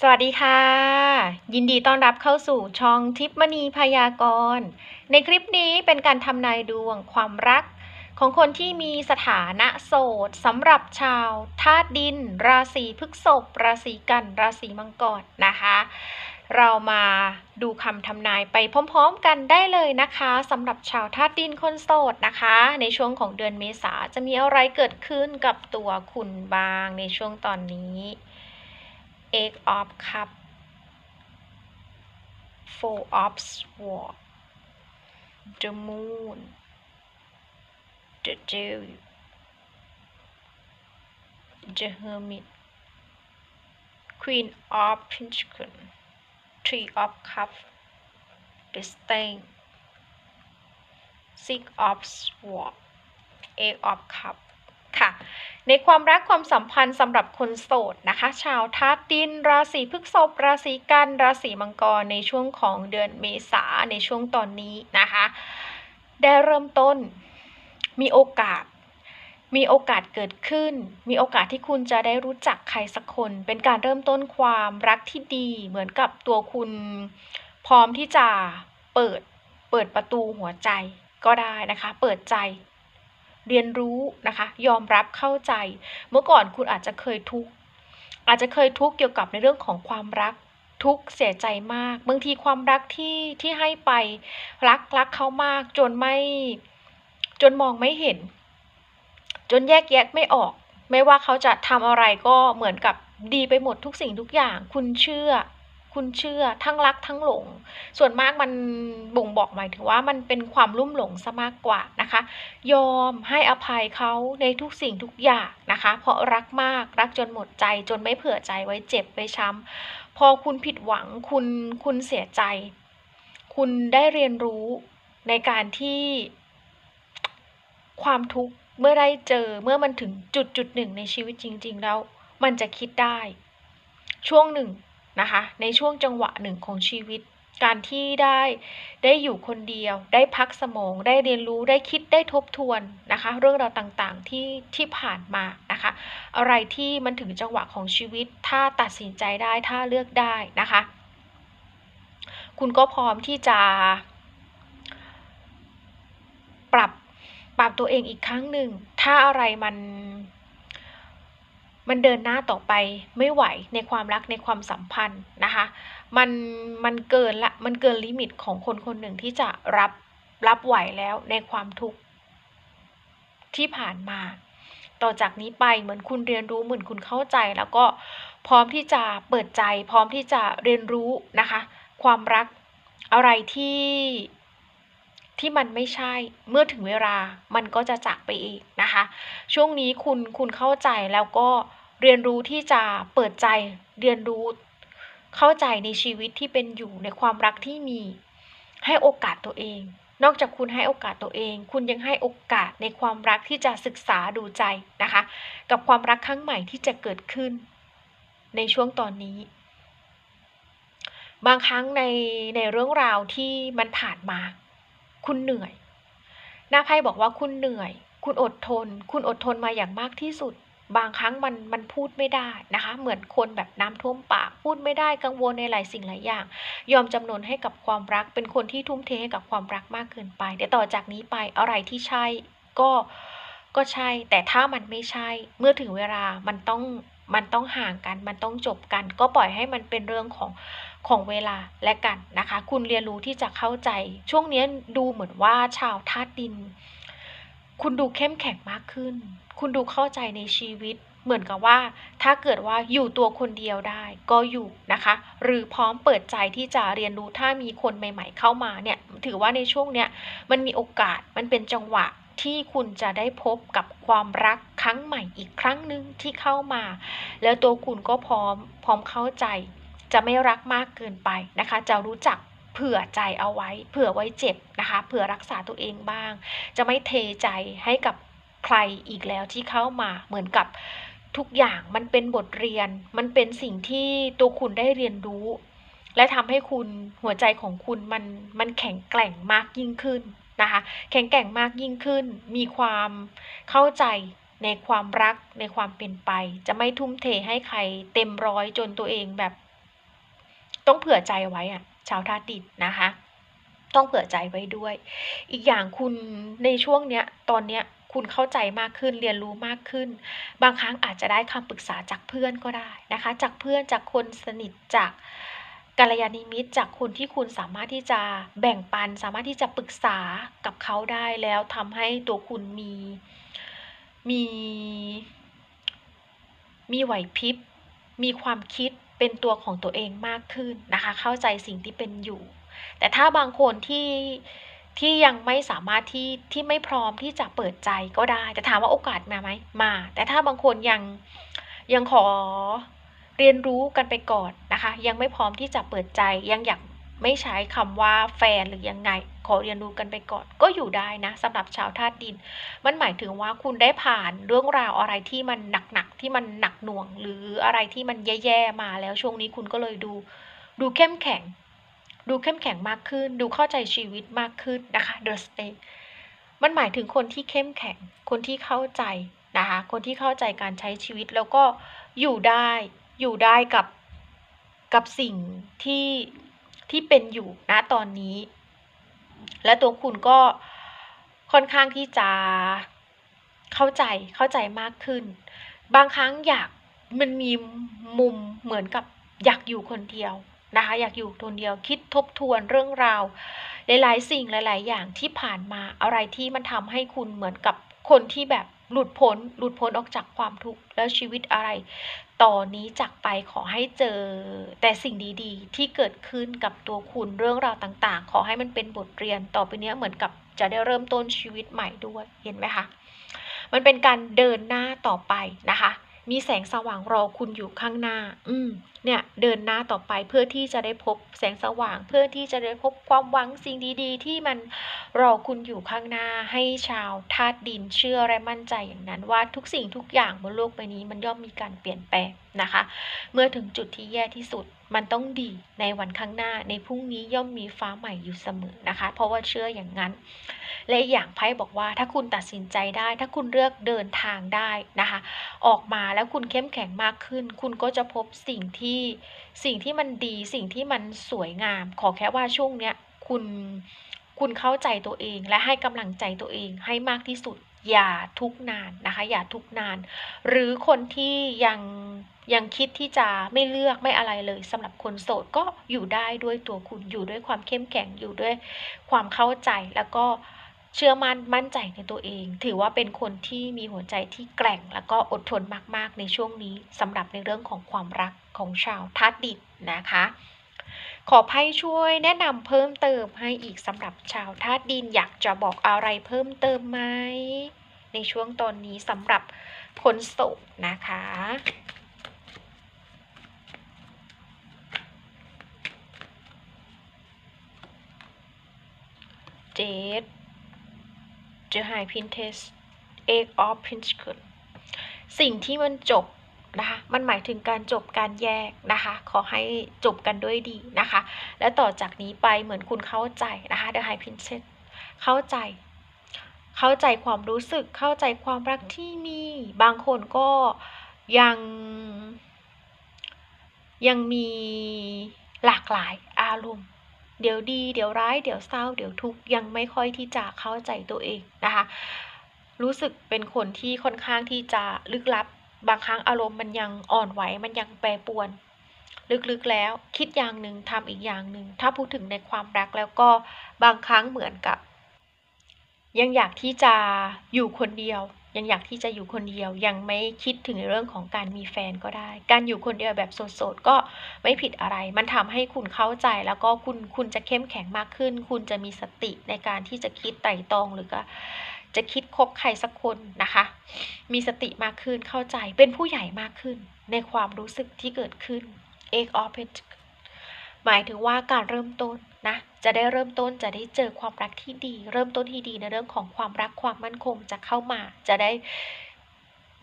สวัสดีค่ะ ยินดีต้อนรับเข้าสู่ช่องทิพมณีพยากรณ์ ในคลิปนี้เป็นการทำนายดวงความรัก ของคนที่มีสถานะโสดสำหรับชาวธาตุดิน ราศีพฤษภราศีกัน ราศีมังกรนะคะ เรามาดูคำทำนายไปพร้อมๆกันได้เลยนะคะสำหรับชาวธาตุดินคนโสดนะคะ ในช่วงของเดือนเมษาจะมีอะไรเกิดขึ้นกับตัวคุณบ้างในช่วงตอนนี้ Eight of Cup Four of sword The Moon The Devil The Hermit Queen of Pentacles Three of cup The Stain Six of sword Eight of cup ค่ะ ในความรักความสัมพันธ์สำหรับคนโสดนะคะ ชาวธาตุดิน ราศีพฤษภราศีกัน ราศีมังกรในช่วงของเดือนเมษาในช่วงตอนนี้นะคะ ได้เริ่มต้นมีโอกาส มีโอกาสเกิดขึ้น มีโอกาสที่คุณจะได้รู้จักใครสักคน เป็นการเริ่มต้นความรักที่ดีเหมือนกับตัวคุณ พร้อมที่จะเปิดเปิดประตูหัวใจก็ได้นะคะ เปิดใจ เรียนรู้นะคะ ยอมรับเข้าใจ เมื่อก่อนคุณอาจจะเคยทุกข์อาจจะเคยทุกข์เกี่ยวกับในเรื่องของความรักทุกข์เสียใจมาก บางทีความรักที่ที่ให้ไปรักรักเขามาก จนไม่จนมองไม่เห็น จนแยกแยะไม่ออก ไม่ว่าเขาจะทำอะไรก็เหมือนกับดีไปหมดทุกสิ่งทุกอย่าง คุณเชื่อ คุณเชื่อทั้งรักทั้งหลง ส่วนมากมันบ่งบอกหมายถึงว่ามันเป็นความลุ่มหลงซะมากกว่านะคะ ยอมให้อภัยเขาในทุกสิ่งทุกอย่างนะคะ เพราะรักมากรักจนหมดใจจนไม่เผื่อใจไว้เจ็บไว้ช้ำพอคุณผิดหวังคุณคุณเสียใจ คุณได้เรียนรู้ในการที่ความทุกข์เมื่อได้เจอเมื่อมันถึงจุดจุดหนึ่งในชีวิตจริง ๆ แล้ว มันจะคิดได้ ช่วงหนึ่ง นะคะ ในช่วงจังหวะหนึ่งของชีวิต การที่ได้ได้อยู่คนเดียว ได้พักสมองได้เรียนรู้ได้คิดได้ทบทวนนะคะ เรื่องราวต่างๆที่ที่ผ่านมานะคะ อะไรที่มันถึงจังหวะของชีวิต ถ้าตัดสินใจได้ถ้าเลือกได้นะคะ คุณก็พร้อมที่จะปรับปรับตัวเองอีกครั้งหนึ่ง ถ้าอะไรมัน มันเดินหน้าต่อไปไม่ไหวในความรักในความสัมพันธ์นะคะ มันมันเกินละมันเกินลิมิตของคนคนหนึ่งที่จะรับรับไหวแล้วในความทุกข์ที่ผ่านมา ต่อจากนี้ไปเหมือนคุณเรียนรู้เหมือนคุณเข้าใจ แล้วก็พร้อมที่จะเปิดใจ พร้อมที่จะเรียนรู้นะคะ ความรักอะไรที่ ที่มันไม่ใช่ เมื่อถึงเวลามันก็จะจากไปเองนะคะ ช่วงนี้คุณคุณเข้าใจแล้วก็เรียนรู้ที่จะเปิดใจเรียนรู้เข้าใจในชีวิตที่เป็นอยู่ในความรักที่มี ให้โอกาสตัวเอง นอกจากคุณให้โอกาสตัวเอง คุณยังให้โอกาสในความรักที่จะศึกษาดูใจนะคะ กับความรักครั้งใหม่ที่จะเกิดขึ้น ในช่วงตอนนี้ บางครั้งในในเรื่องราวที่มันผ่านมา คุณเหนื่อย หน้าไพ่บอกว่าคุณเหนื่อย คุณอดทน คุณอดทนมาอย่างมากที่สุด บางครั้งมันมันพูดไม่ได้นะคะ เหมือนคนแบบน้ำท่วมปาก พูดไม่ได้กังวลในหลายสิ่งหลายอย่าง ยอมจำนนให้กับความรัก เป็นคนที่ทุ่มเทให้กับความรักมากเกินไป เดี๋ยวต่อจากนี้ไปอะไรที่ใช่ก็ก็ใช่ แต่ถ้ามันไม่ใช่ เมื่อถึงเวลามันต้องมันต้องห่างกัน มันต้องจบกัน ก็ปล่อยให้มันเป็นเรื่องของ ของเวลาและกันนะคะ คุณเรียนรู้ที่จะเข้าใจ ช่วงนี้ดูเหมือนว่าชาวธาตุดิน คุณดูเข้มแข็งมากขึ้น คุณดูเข้าใจในชีวิต เหมือนกับว่า ถ้าเกิดว่าอยู่ตัวคนเดียวได้ก็อยู่นะคะ หรือพร้อมเปิดใจที่จะเรียนรู้ถ้ามีคนใหม่ ๆ เข้ามาเนี่ย ถือว่าในช่วงเนี้ยมันมีโอกาสมันเป็นจังหวะที่คุณจะได้พบกับความรักครั้งใหม่อีกครั้งหนึ่งที่เข้ามา แล้วตัวคุณก็พร้อมพร้อมเข้าใจ จะไม่รักมากเกินไปนะคะ จะรู้จักเผื่อใจเอาไว้ เผื่อไว้เจ็บนะคะ เผื่อรักษาตัวเองบ้าง จะไม่เทใจให้กับใครอีกแล้วที่เข้ามาเหมือนกับทุกอย่างมันเป็นบทเรียน มันเป็นสิ่งที่ตัวคุณได้เรียนรู้ และทำให้คุณหัวใจของคุณมันมันแข็งแกร่งมากยิ่งขึ้นนะคะ แข็งแกร่งมากยิ่งขึ้น มีความเข้าใจในความรักในความเป็นไป จะไม่ทุ่มเทให้ใครเต็มร้อยจนตัวเองแบบ ต้องเผื่อใจไว้อะชาวธาตุดินนะคะ ต้องเผื่อใจไว้ด้วย อีกอย่างคุณในช่วงเนี้ยตอนเนี้ยคุณเข้าใจมากขึ้นเรียนรู้มากขึ้น บางครั้งอาจจะได้คำปรึกษาจากเพื่อนก็ได้นะคะ จากเพื่อนจากคนสนิทจากกัลยาณมิตรจากคนที่คุณสามารถที่จะแบ่งปัน สามารถที่จะปรึกษากับเขาได้แล้วทำให้ตัวคุณมีมี มีไหวพริบ มีความคิด เป็นตัวของตัวเองมากขึ้นนะคะ เข้าใจสิ่งที่เป็นอยู่ แต่ถ้าบางคนที่ที่ยังไม่สามารถที่ที่ไม่พร้อมที่จะเปิดใจก็ได้ แต่ถามว่าโอกาสมาไหมมา แต่ถ้าบางคนยังยังขอเรียนรู้กันไปก่อนนะคะ ยังไม่พร้อมที่จะเปิดใจยังอยาก ไม่ใช้คำว่าแฟนหรือยังไง ขอเรียนรู้กันไปก่อน ก็อยู่ได้นะสำหรับชาวธาตุดิน มันหมายถึงว่าคุณได้ผ่านเรื่องราวอะไรที่มันหนักๆที่มันหนักหน่วง หรืออะไรที่มันแย่ๆมาแล้วช่วงนี้คุณก็เลยดู ดูเข้มแข็ง ดูเข้มแข็งมากขึ้น ดูเข้าใจชีวิตมากขึ้นนะคะ The Stake มันหมายถึงคนที่เข้มแข็ง คนที่เข้าใจนะคะคนที่เข้าใจการใช้ชีวิตแล้วก็อยู่ได้อยู่ได้กับกับสิ่งที่ ที่เป็นอยู่ณตอนนี้ และตัวคุณก็ค่อนข้างที่จะเข้าใจเข้าใจมากขึ้น บางครั้งอยากมันมีมุมเหมือนกับอยากอยู่คนเดียวนะคะ อยากอยู่คนเดียวคิดทบทวนเรื่องราว หลายๆ สิ่งหลาย ๆ อย่างที่ผ่านมาอะไรที่มันทำให้คุณเหมือนกับคนที่แบบหลุดพ้นหลุดพ้นออกจากความทุกข์แล้วชีวิตอะไรตอนนี้จากไปขอให้เจอแต่สิ่งดีๆ ที่เกิดขึ้นกับตัวคุณเรื่องราวต่างๆ ขอให้มันเป็นบทเรียนต่อไปนี้เหมือนกับจะได้เริ่มต้นชีวิตใหม่ด้วยเห็นไหมคะมันเป็นการเดินหน้าต่อไปนะคะ มีแสงสว่างรอคุณอยู่ข้างหน้า อืม เนี่ยเดินหน้าต่อไปเพื่อที่จะได้พบแสงสว่าง เพื่อที่จะได้พบความหวังสิ่งดีๆ ที่มันรอคุณอยู่ข้างหน้าให้ชาวธาตุดินเชื่อและมั่นใจอย่างนั้น ว่าทุกสิ่งทุกอย่างบนโลกใบนี้มันย่อมมีการเปลี่ยนแปลงนะคะ เมื่อถึงจุดที่แย่ที่สุดมันต้องดีในวันข้างหน้าในพรุ่งนี้ย่อมมีฟ้าใหม่อยู่เสมอนะคะ เพราะว่าเชื่ออย่างนั้น และอย่างไพ่บอกว่าถ้าคุณตัดสินใจได้ ถ้าคุณเลือกเดินทางได้นะคะ ออกมาแล้วคุณเข้มแข็งมากขึ้น คุณก็จะพบสิ่งที่สิ่งที่มันดีสิ่งที่มันสวยงาม ขอแค่ว่าช่วงเนี้ยคุณคุณเข้าใจตัวเองและให้กำลังใจตัวเองให้มากที่สุด อย่าทุกนานนะคะ อย่าทุกนาน หรือคนที่ยังยังคิดที่จะไม่เลือกไม่อะไรเลยสำหรับคนโสดก็อยู่ได้ด้วยตัวคุณอยู่ด้วยความเข้มแข็งอยู่ด้วยความเข้าใจแล้วก็ เชื่อมั่นมั่นใจในตัวเอง ถือว่าเป็นคนที่มีหัวใจที่แกร่ง แล้วก็อดทนมากๆในช่วงนี้สำหรับในเรื่องของความรักของชาวธาตุดินนะคะ ขอไพ่ช่วยแนะนำเพิ่มเติมให้อีกสำหรับชาวธาตุดิน อยากจะบอกอะไรเพิ่มเติมไหมในช่วงตอนนี้สำหรับคนโสดนะคะ เจ็ด The High Princess Eight of Pentacles สิ่งที่มันจบนะคะ มันหมายถึงการจบการแยกนะคะ ขอให้จบกันด้วยดีนะคะ และต่อจากนี้ไปเหมือนคุณเข้าใจนะคะ The High Princess เข้าใจ เข้าใจความรู้สึก เข้าใจความรักที่มี บางคนก็ยังยังมีหลากหลายอารมณ์ เดี๋ยวดี เดี๋ยวร้าย เดี๋ยวเศร้า เดี๋ยวทุกข์ยังไม่ค่อยที่จะเข้าใจตัวเองนะคะ รู้สึกเป็นคนที่ค่อนข้างที่จะลึกลับ บางครั้งอารมณ์มันยังอ่อนไหว มันยังแปรปรวน ลึกๆแล้วคิดอย่างหนึ่งทำอีกอย่างหนึ่ง ถ้าพูดถึงในความรักแล้วก็บางครั้งเหมือนกับ ยังอยากที่จะอยู่คนเดียว ยังอยากที่จะอยู่คนเดียว ยังไม่คิดถึงเรื่องของการมีแฟนก็ได้ การอยู่คนเดียวแบบโสดๆก็ไม่ผิดอะไร มันทำให้คุณเข้าใจแล้วก็คุณคุณจะเข้มแข็งมากขึ้น คุณจะมีสติในการที่จะคิดไต่ตองหรือก็จะคิดคบใครสักคนนะคะ มีสติมากขึ้นเข้าใจเป็นผู้ใหญ่มากขึ้น ในความรู้สึกที่เกิดขึ้น Egg of Pentacles หมายถึงว่าการเริ่มต้น นะจะได้เริ่มต้นจะได้เจอความรักที่ดี เริ่มต้นที่ดีในเรื่องของความรักความมั่นคงจะเข้ามา จะได้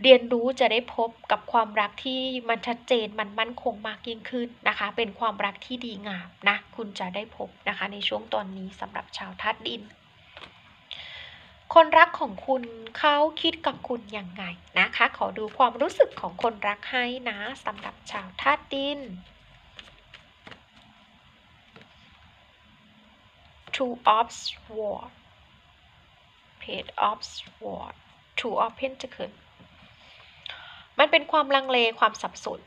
เรียนรู้จะได้พบกับความรักที่มันชัดเจนมันมั่นคงมากยิ่งขึ้นนะคะ เป็นความรักที่ดีงามนะคุณจะได้พบนะคะ ในช่วงตอนนี้สำหรับชาวธาตุดิน คนรักของคุณเขาคิดกับคุณยังไงนะคะ ขอดูความรู้สึกของคนรักให้นะสำหรับชาวธาตุดิน two of sword page of sword two of pentacle มันเป็นความลังเลความสับสน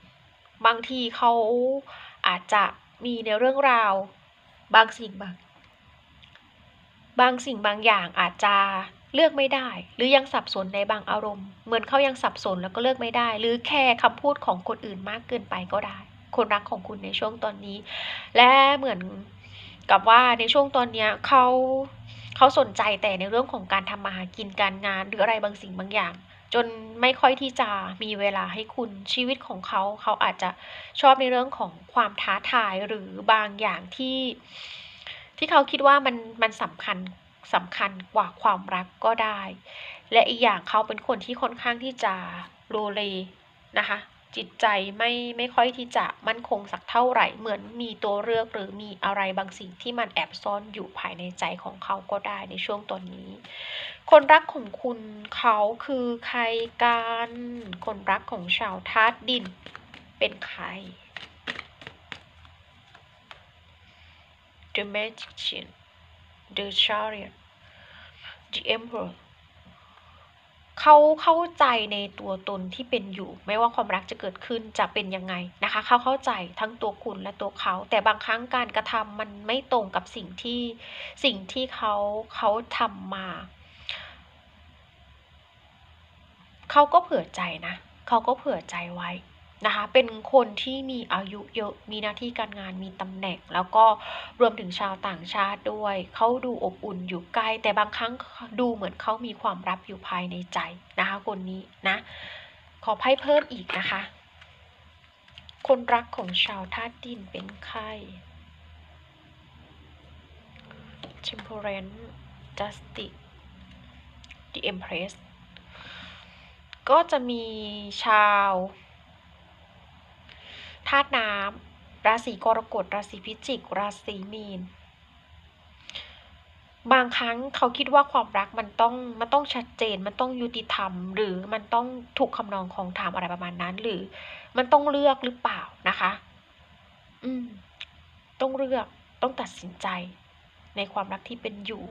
บางทีเขาอาจจะมีในเรื่องราว บางสิ่งบาง บางสิ่งบางอย่างอาจจะเลือกไม่ได้ หรือยังสับสนในบางอารมณ์ เหมือนเขายังสับสนแล้วก็เลือกไม่ได้ หรือแค่คำพูดของคนอื่นมากเกินไปก็ได้ คนรักของคุณในช่วงตอนนี้ และเหมือน กับว่าในช่วงตอนเนี้ยเขาเขาสนใจแต่ในเรื่องของการทำมาหากินการงาน หรืออะไรบางสิ่งบางอย่าง จนไม่ค่อยที่จะมีเวลาให้คุณชีวิตของเขา เขาอาจจะชอบในเรื่องของความท้าทายหรือบางอย่างที่ ที่เขาคิดว่ามันมันสำคัญสำคัญกว่าความรักก็ได้ และอีกอย่างเขาเป็นคนที่ค่อนข้างที่จะโลเลนะคะ จิตใจไม่ไม่ค่อยที่จะมั่นคงสักเท่าไหร่เหมือนมีตัวเลือกหรือมีอะไรบางสิ่งที่มันแอบซ่อนอยู่ภายในใจของเขาก็ได้ในช่วงตอนนี้ คนรักของคุณเขาคือใครกัน คนรักของชาวธาตุดินเป็นใคร The Magician The Chariot The Emperor เขาเข้าใจในตัวตนที่เป็นอยู่ ไม่ว่าความรักจะเกิดขึ้นจะเป็นยังไงนะคะ เขาเข้าใจทั้งตัวคุณและตัวเขา แต่บางครั้งการกระทำมันไม่ตรงกับสิ่งที่สิ่งที่เขาเขาทำมาเขาก็เผื่อใจนะ เขาก็เผื่อใจไว้ นะคะ เป็นคนที่มีอายุเยอะ มีหน้าที่การงาน มีตำแหน่ง แล้วก็รวมถึงชาวต่างชาติด้วย เขาดูอบอุ่นอยู่ใกล้ แต่บางครั้งดูเหมือนเขามีความลับอยู่ภายในใจนะคะ คนนี้นะ ขอไพ่เพิ่มอีกนะคะ คนรักของชาวธาตุดินเป็นใคร Temperance Justice The Empress ก็จะมีชาวาตุน้ำราศีกรกฎราศีพิจิก ราศีมีน บางครั้งเขาคิดว่าความรักมันต้องมันต้องชัดเจนมันต้องยุติธรรม หรือมันต้องถูกคำนองของธรรมอะไรประมาณนั้น หรือ มันต้องเลือกหรือเปล่านะคะ อืม ต้องเลือกต้องตัดสินใจ ในความรักที่เป็นอยู่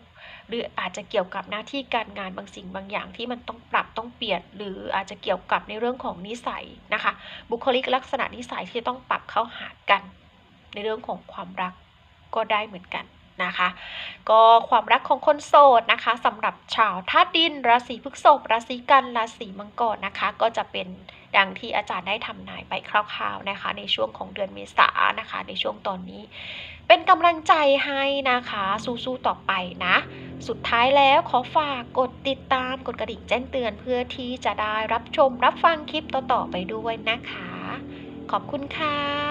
หรืออาจจะเกี่ยวกับหน้าที่การงานบางสิ่งบางอย่างที่มันต้องปรับต้องเปลี่ยน หรืออาจจะเกี่ยวกับในเรื่องของนิสัยนะคะ บุคลิกลักษณะนิสัยที่ต้องปรับเข้าหากัน ในเรื่องของความรักก็ได้เหมือนกัน นะคะ ก็ความรักของคนโสดนะคะสำหรับชาวธาตุดิน ราศีพฤษภราศีกันราศีมังกรนะคะ ก็จะเป็นดังที่อาจารย์ได้ทำนายไปคร่าวๆนะคะ ในช่วงของเดือนเมษานะคะ ในช่วงตอนนี้ เป็นกำลังใจให้นะคะสู้ๆต่อไปนะ สุดท้ายแล้วขอฝากกดติดตามกดกระดิ่งแจ้งเตือนเพื่อที่จะได้รับชมรับฟังคลิปต่อๆไปด้วยนะคะ ขอบคุณค่ะ